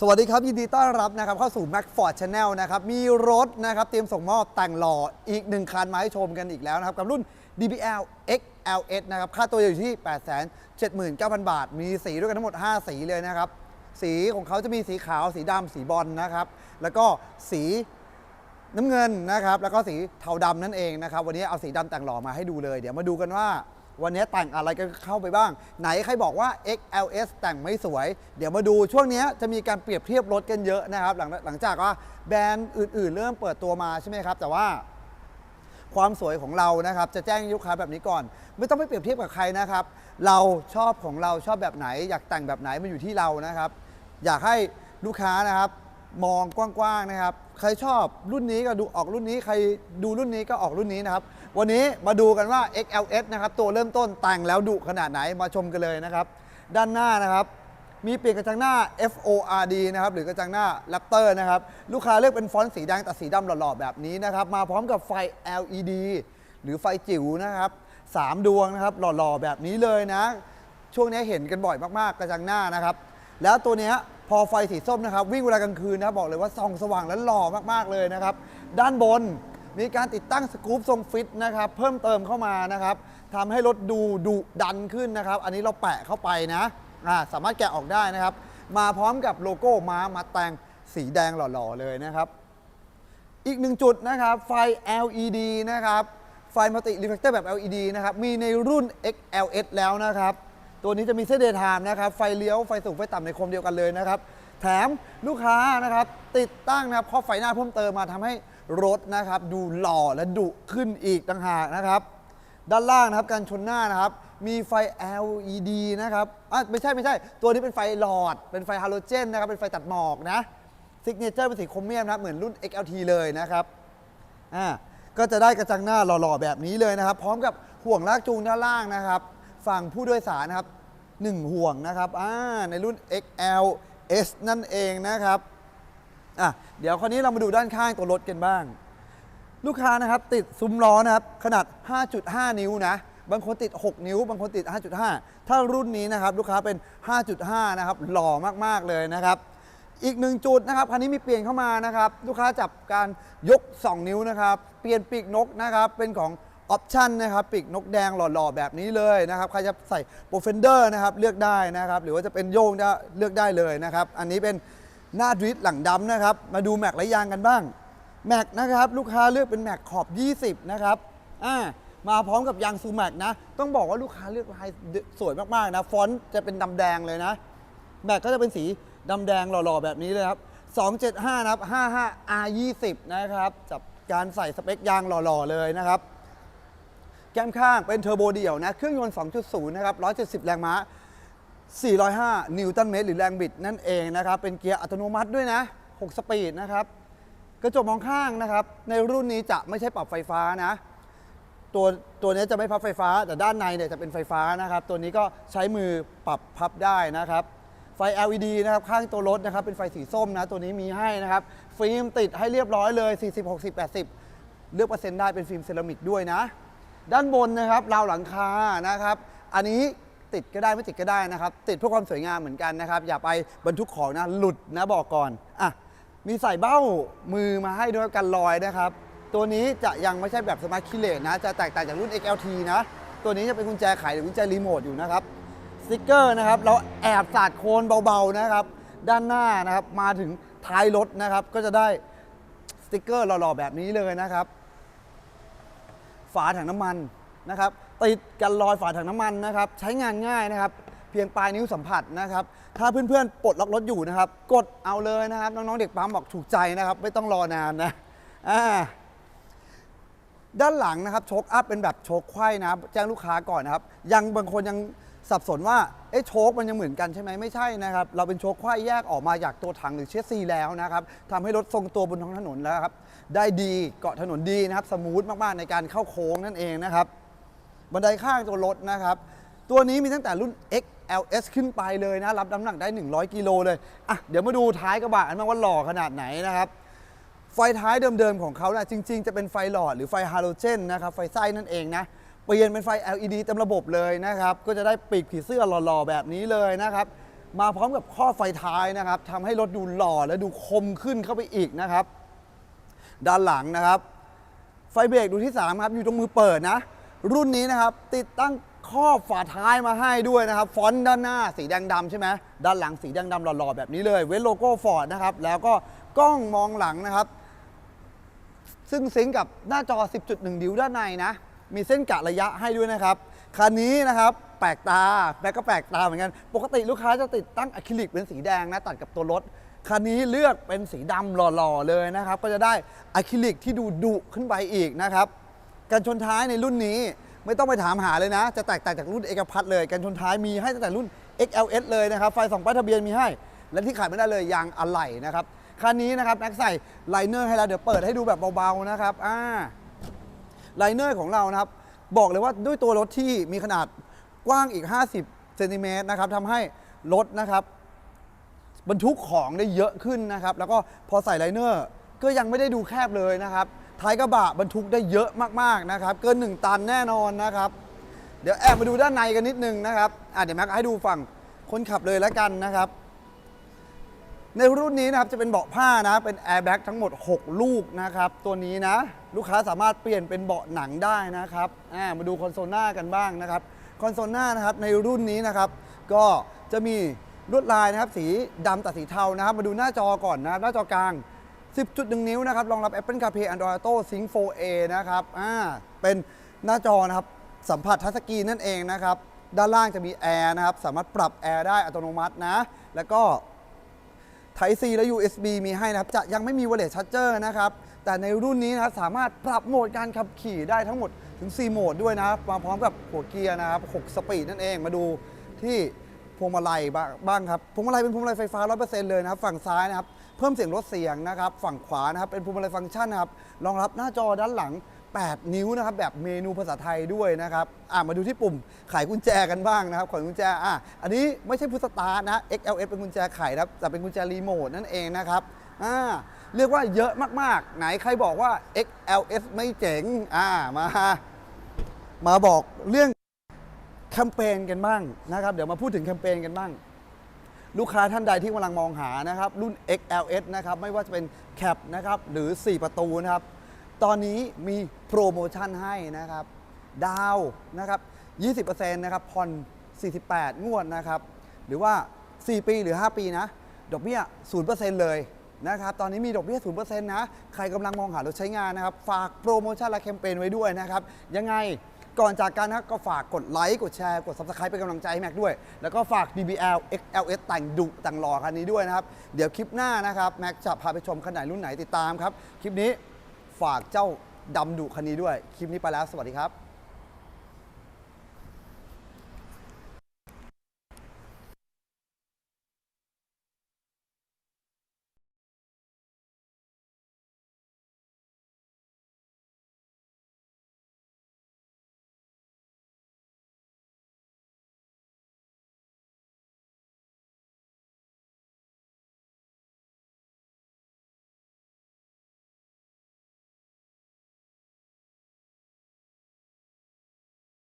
สวัสดีครับ ยินดีต้อนรับนะครับเข้าสู่ Mac Ford Channel นะครับ มีรถนะครับเตรียมส่งมอบแต่งหล่ออีกหนึ่งคันมาให้ชมกันอีกแล้วนะครับ กับรุ่น DBL XLS นะครับ ค่าตัวอยู่ที่ 879,000 บาท มีสีด้วยกันทั้งหมด 5 สีเลยนะครับ สีของเขาจะมีสีขาวสีดำสีบอลนะครับ แล้วก็สีน้ำเงินนะครับ แล้วก็สีเทาดำนั่นเองนะครับ วันนี้เอาสีดำแต่งหล่อมาให้ดูเลย เดี๋ยวมาดูกันว่า วันนี้แต่งอะไรกันเข้าไปบ้าง ไหนใครบอกว่า XLS แต่งไม่สวย เดี๋ยวมาดูช่วงนี้จะมีการเปรียบเทียบรถกันเยอะนะครับ หลังหลังจากว่าแบรนด์อื่น ๆ เริ่มเปิดตัวมาใช่ไหมครับ แต่ว่าความสวยของเรานะครับ จะแจ้งลูกค้าแบบนี้ก่อน ไม่ต้องไปเปรียบเทียบกับใครนะครับ เราชอบของเราชอบแบบไหน อยากแต่งแบบไหนมันอยู่ที่เรานะครับ อยากให้ลูกค้านะครับ มองกว้างๆนะครับ ใครชอบรุ่นนี้ก็ดูออกรุ่นนี้ ใครดูรุ่นนี้ก็ออกรุ่นนี้นะครับ วันนี้มาดูกันว่า XLS นะครับ ตัวเริ่มต้นแต่งแล้วดุขนาดไหนมาชมกันเลยนะครับ ด้านหน้านะครับ มีเปลี่ยนกระจังหน้า FORD นะครับ หรือกระจังหน้า Raptor นะครับ ลูกค้าเลือกเป็นฟอนต์สีแดงแต่สีดำหล่อๆแบบนี้นะครับ มาพร้อมกับไฟ LED หรือไฟจิ๋วนะครับสามดวงนะครับ หล่อๆแบบนี้เลยนะ ช่วงนี้เห็นกันบ่อยมากๆกระจังหน้านะครับ แล้วตัวเนี้ย พอไฟสีส้มนะครับ วิ่งเวลากลางคืนนะครับบอกเลยว่าส่องสว่างและหล่อมากๆเลยนะครับ ด้านบนมีการติดตั้งสกู๊ปทรงฟิตนะครับ เพิ่มเติมเข้ามานะครับทำให้รถดูดุดันขึ้นนะครับ อันนี้เราแปะเข้าไปนะาสามารถแกะออกได้นะครับ มาพร้อมกับโลโก้ม้ามาแต่งสีแดงหล่อๆเลยนะครับ อีกหนึ่งจุดนะครับ ไฟ LED นะครับ ไฟมัลติรีเฟลเตอร์แบบ LED นะครับ มีในรุ่น XLS แล้วนะครับ ตัวนี้จะมีเส้นเดย์ไทม์นะครับ ไฟเลี้ยว ไฟสูง ไฟต่ำในโคมเดียวกันเลยนะครับ แถมลูกค้านะครับ ติดตั้งนะครับข้อไฟหน้าเพิ่มเติมมาทำให้รถนะครับ ดูหล่อและดุขึ้นอีกต่างหากนะครับ ด้านล่างนะครับการชนหน้านะครับ มีไฟ LED นะครับอะไม่ใช่ไม่ใช่ ตัวนี้เป็นไฟหลอด เป็นไฟฮาโลเจนนะครับ เป็นไฟตัดหมอกนะซิกเนเจอร์เป็นสีโครเมียมนะครับ เหมือนรุ่น XLT เลยนะครับ อ่า ก็จะได้กระจังหน้าหล่อๆแบบนี้เลยนะครับ พร้อมกับห่วงลากจูงด้านล่างนะครับ ฝั่งผู้โดยสารนะครับ 1 ห่วงนะครับอ่าในรุ่น XLS นั่นเองนะครับอะเดี๋ยวคราวนี้เรามาดูด้านข้างตัวรถกันบ้าง ลูกค้านะครับติดซุ้มล้อนะครับ ขนาด 5.5 นิ้วนะ บางคนติด 6 นิ้ว บางคนติด 5.5 ถ้ารุ่นนี้นะครับ ลูกค้าเป็น 5.5 นะครับ หล่อมากๆเลยนะครับ อีกหนึ่งจุดนะครับ คันนี้มีเปลี่ยนเข้ามานะครับ ลูกค้าจับการยก 2 นิ้วนะครับ เปลี่ยนปีกนกนะครับ เป็นของ ออปชันนะครับปีกนกแดงหล่อๆแบบนี้เลยนะครับใครจะใส่โปรเฟนเดอร์นะครับเลือกได้นะครับหรือว่าจะเป็นโยงได้เลือกได้เลยนะครับอันนี้เป็นหน้าดริฟต์หลังดำนะครับมาดูแม็กและยางกันบ้างแม็กนะครับลูกค้าเลือกเป็นแม็กขอบ 20 นะครับอ่ามาพร้อมกับยางซูแม็กนะ ต้องบอกว่าลูกค้าเลือกลายสวยมากๆนะ ฟอนต์จะเป็นดำแดงเลยนะ แม็กก็จะเป็นสีดำแดงหล่อๆ แบบนี้เลยครับ 275 นะครับ 55 R20 นะครับ จับการใส่สเปคยางหล่อๆ เลยนะครับ แก้มข้างเป็นเทอร์โบเดี่ยวนะ เครื่องยนต์ 2.0 นะครับ 170 แรงม้า 405 นิวตันเมตรหรือแรงบิดนั่นเองนะครับ เป็นเกียร์อัตโนมัติด้วยนะ 6 สปีดนะครับ กระจกมองข้างนะครับ ในรุ่นนี้จะไม่ใช่ปรับไฟฟ้านะ ตัวตัวนี้จะไม่พับไฟฟ้า แต่ด้านในเนี่ยจะเป็นไฟฟ้านะครับ ตัวนี้ก็ใช้มือปรับพับได้นะครับ ไฟ LED นะครับ ข้างตัวรถนะครับ เป็นไฟสีส้มนะ ตัวนี้มีให้นะครับ ฟิล์มติดให้เรียบร้อยเลย 40 60 80 เลือกเปอร์เซ็นต์ได้เป็นฟิล์มเซรามิกด้วยนะ ด้านบนนะครับราวหลังคานะครับ อันนี้ติดก็ได้ไม่ติดก็ได้นะครับ ติดเพื่อความสวยงามเหมือนกันนะครับ อย่าไปบรรทุกของนะหลุดนะบอกก่อนอะมีใส่เบ้ามือมาให้ด้วยกันรอยนะครับ ตัวนี้จะยังไม่ใช่แบบสมาร์ทคิเลตนะ จะแตกต่างจากรุ่น XLT นะ ตัวนี้จะเป็นกุญแจไขหรือกุญแจรีโมทอยู่นะครับสติกเกอร์นะครับ เราแอบสาดโคลนเบาๆนะครับ ด้านหน้านะครับมาถึงท้ายรถนะครับ ก็จะได้สติกเกอร์หล่อๆแบบนี้เลยนะครับ ฝาถังน้ำมันนะครับติดกันรอยฝาถังน้ำมันนะครับใช้งานง่ายนะครับ เพียงปลายนิ้วสัมผัสนะครับ ถ้าเพื่อนๆปลดล็อกรถอยู่นะครับ กดเอาเลยนะครับ น้องๆเด็กปั๊มบอกถูกใจนะครับ ไม่ต้องรอนานนะอ่าด้านหลังนะครับโชคอัพเป็นแบบโชคไขว้นะแจ้งลูกค้าก่อนนะครับ ยังบางคนยังสับสนว่าเอ๊ะโชคมันยังเหมือนกันใช่ไหมไม่ใช่นะครับ เราเป็นโชคไขว้แยกออกมาจากตัวถังหรือเชสซีแล้วนะครับทำให้รถทรงตัวบนท้องถนนแล้วครับ ได้ดีเกาะถนนดีนะครับสมูทมากๆในการเข้าโค้งนั่นเองนะครับ บันไดข้างตัวรถนะครับ ตัวนี้มีตั้งแต่รุ่น XLS ขึ้นไปเลยนะ รับน้ำหนักได้ 100 กิโลเลยอะเดี๋ยวมาดูท้ายกระบะกันบ้างว่าหล่อขนาดไหนนะครับไฟท้ายเดิมๆของเขานะจริง ๆ จะเป็นไฟหลอดหรือไฟฮาโลเจนนะครับไฟไส้นั่นเองนะเปลี่ยนเป็นไฟ LED เต็มระบบเลยนะครับ ก็จะได้ปีกผีเสื้อหล่อๆแบบนี้เลยนะครับ มาพร้อมกับข้อไฟท้ายนะครับทำให้รถดูหล่อและดูคมขึ้นเข้าไปอีกนะครับ ด้านหลังนะครับ ไฟเบรกดูที่ 3 ครับ อยู่ตรงมือเปิดนะ รุ่นนี้นะครับ ติดตั้งครอบฝาท้ายมาให้ด้วยนะครับ ฟอนต์ด้านหน้าสีแดงดำใช่ไหมด้านหลังสีแดงดำหล่อๆแบบนี้เลยเว้นโลโก้ฟอร์ดนะครับ แล้วก็กล้องมองหลังนะครับ ซึ่งซิงกับหน้าจอ 10.1ดิวด้านในนะ มีเส้นกะระยะให้ด้วยนะครับคันนี้นะครับแปลกตาแบ็กก็แปลกตาเหมือนกัน ปกติลูกค้าจะติดตั้งอะคริลิกเป็นสีแดงนะ ตัดกับตัวรถ คันนี้เลือกเป็นสีดำหล่อๆเลยนะครับ ก็จะได้อะคริลิกที่ดูดุขึ้นไปอีกนะครับการชนท้ายในรุ่นนี้ไม่ต้องไปถามหาเลยนะ จะแตกต่างจากรุ่นเอกพัทเลยการชนท้ายมีให้ตั้งแต่รุ่น XLS เลยนะครับไฟสองป้ายทะเบียนมีให้ และที่ขาดไม่ได้เลยยางอะไหล่นะครับคันนี้นะครับแม็กใส่ไลเนอร์ให้แล้วเดี๋ยวเปิดให้ดูแบบเบาๆนะครับอ่าไลเนอร์ของเรานะครับบอกเลยว่าด้วยตัวรถที่มีขนาดกว้างอีก 50เซนติเมตรนะครับทำให้รถนะครับ บรรทุกของได้เยอะขึ้นนะครับ แล้วก็พอใส่ไลเนอร์ก็ยังไม่ได้ดูแคบเลยนะครับ ท้ายกระบะบรรทุกได้เยอะมากๆนะครับ เกิน 1 ตันแน่นอนนะครับ เดี๋ยวแอบมาดูด้านในกันนิดนึงนะครับอะเดี๋ยวแม็กให้ดูฝั่งคนขับเลยแล้วกันนะครับ ในรุ่นนี้นะครับจะเป็นเบาะผ้านะ เป็นแอร์แบ็กทั้งหมด 6 ลูกนะครับ ตัวนี้นะ ลูกค้าสามารถเปลี่ยนเป็นเบาะหนังได้นะครับอ่ามาดูคอนโซลหน้ากันบ้างนะครับ คอนโซลหน้านะครับในรุ่นนี้นะครับ ก็จะมี ลวดลายนะครับสีดำตัดสีเทานะครับ มาดูหน้าจอก่อนนะครับหน้าจอกลาง 10.1 นิ้วนะครับรองรับ Apple CarPlay Android Auto Sync 4A นะครับอ่าเป็นหน้าจอนะครับสัมผัสทัชสกรีนนั่นเองนะครับ ด้านล่างจะมีแอร์นะครับ สามารถปรับแอร์ได้อัตโนมัตินะ แล้วก็ Type C และ USB มีให้นะครับ จะยังไม่มี Wireless Charger นะครับ แต่ในรุ่นนี้นะครับสามารถปรับโหมดการขับขี่ได้ทั้งหมดถึง 4 โหมดด้วยนะ มาพร้อมกับหัวเกียร์นะครับ 6 สปีดนั่นเอง มาดูที่ พวงมาลัยบ้างบ้างครับพวงมาลัยเป็นพวงมาลัยไฟฟ้า 100%เลยนะครับฝั่งซ้ายนะครับเพิ่มเสียงลดเสียงนะครับฝั่งขวานะครับเป็นพวงมาลัยฟังก์ชันนะครับรองรับหน้าจอด้านหลัง 8 นิ้วนะครับแบบเมนูภาษาไทยด้วยนะครับอะมาดูที่ปุ่มไขกุญแจกันบ้างนะครับไขกุญแจอะอันนี้ไม่ใช่พุทสตาร์นะ XLS เป็นกุญแจไขนะครับแต่เป็นกุญแจรีโมทนั่นเองนะครับอ่าเรียกว่าเยอะมากๆ ไหนใครบอกว่า XLS ไม่เจ๋งอ่ามามาบอกเรื่อง แคมเปญกันบ้างนะครับ เดี๋ยวมาพูดถึงแคมเปญกันบ้าง ลูกค้าท่านใดที่กำลังมองหานะครับ รุ่น XLS นะครับ ไม่ว่าจะเป็นแคปนะครับ หรือ 4 ประตูนะครับ ตอนนี้มีโปรโมชั่นให้นะครับ ดาวนะครับ 20%นะครับ ผ่อน 48 งวดนะครับ หรือว่า 4 ปีหรือ 5 ปีนะ ดอกเบี้ย 0%เลยนะครับ ตอนนี้มีดอกเบี้ย 0%นะ ใครกำลังมองหารถใช้งานนะครับ ฝากโปรโมชั่นและแคมเปญไว้ด้วยนะครับ ยังไง ก่อนจากกันนะก็ฝากกดไลค์กดแชร์กด Subscribe เป็นกำลังใจให้แม็กด้วย แล้วก็ฝาก DBL XLS แต่งดุแต่งหล่อคันนี้ด้วยนะครับ เดี๋ยวคลิปหน้านะครับแม็กจะพาไปชมคันไหนรุ่นไหนติดตามครับ คลิปนี้ฝากเจ้าดำดุคันนี้ด้วย คลิปนี้ไปแล้วสวัสดีครับ